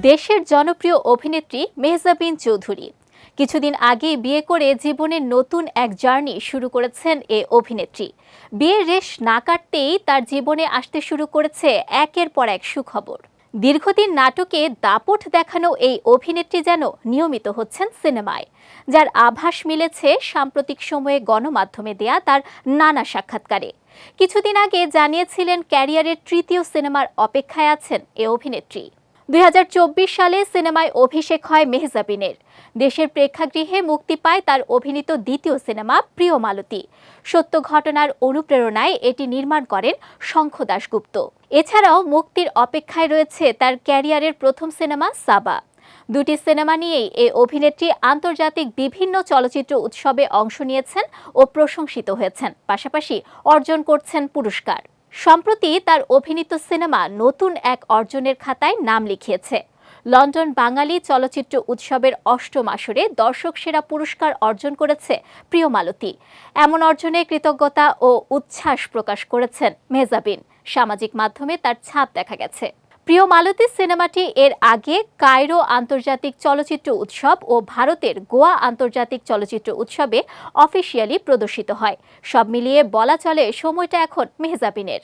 দেশের জনপ্রিয় অভিনেত্রী মেহজাবিন চৌধুরী কিছুদিন আগে বিয়ে করে জীবনের নতুন এক জার্নি শুরু করেছেন এ অভিনেত্রী। বিয়ের রেশ না কাটতেই তার জীবনে আসতে শুরু করেছে একের পর এক সুখবর। দীর্ঘদিন নাটকে দাপট দেখানো এই অভিনেত্রী যেন নিয়মিত হচ্ছেন সিনেমায়, যার আভাস মিলেছে সাম্প্রতিক সময়ে গণমাধ্যমে দেয়া তার নানা সাক্ষাৎকারে। কিছুদিন আগে জানিয়েছিলেন ক্যারিয়ারের তৃতীয় সিনেমার অপেক্ষায় আছেন এ অভিনেত্রী। দুই হাজার চব্বিশ সালে সিনেমায় অভিষেক হয় মেহজাবিনের দেশের প্রেক্ষাগৃহে মুক্তি পায় তার অভিনীত দ্বিতীয় সিনেমা প্রিয় মালতী। সত্য ঘটনার অনুপ্রেরণায় এটি নির্মাণ করেন শঙ্খ দাশগুপ্ত। এছাড়াও মুক্তির অপেক্ষায় রয়েছে তার ক্যারিয়ারের প্রথম সিনেমা সাবা। দুটি সিনেমা নিয়েই এই অভিনেত্রী আন্তর্জাতিক বিভিন্ন চলচ্চিত্র উৎসবে অংশ নিয়েছেন ও প্রশংসিত হয়েছেন। পাশাপাশি অর্জন করছেন পুরস্কার। সম্প্রতি তার অভিনীত সিনেমা নতুন এক অর্জনের খাতায় নাম লিখিয়েছে। লন্ডন বাঙালি চলচ্চিত্র উৎসবের অষ্টম আসরে দর্শক সেরা পুরস্কার অর্জন করেছে প্রিয় মালতী। এমন অর্জনে কৃতজ্ঞতা ও উচ্ছ্বাস প্রকাশ করেছেন মেহজাবিন। সামাজিক মাধ্যমে তার ছাপ দেখা গেছে। প্রিয় মালতী সিনেমাটি এর আগে কায়রো আন্তর্জাতিক চলচ্চিত্র উৎসব ও ভারতের গোয়া আন্তর্জাতিক চলচ্চিত্র উৎসবে অফিসিয়ালি প্রদর্শিত হয়। সব মিলিয়ে বলা চলে সময়টা এখন মেহজাবিনের।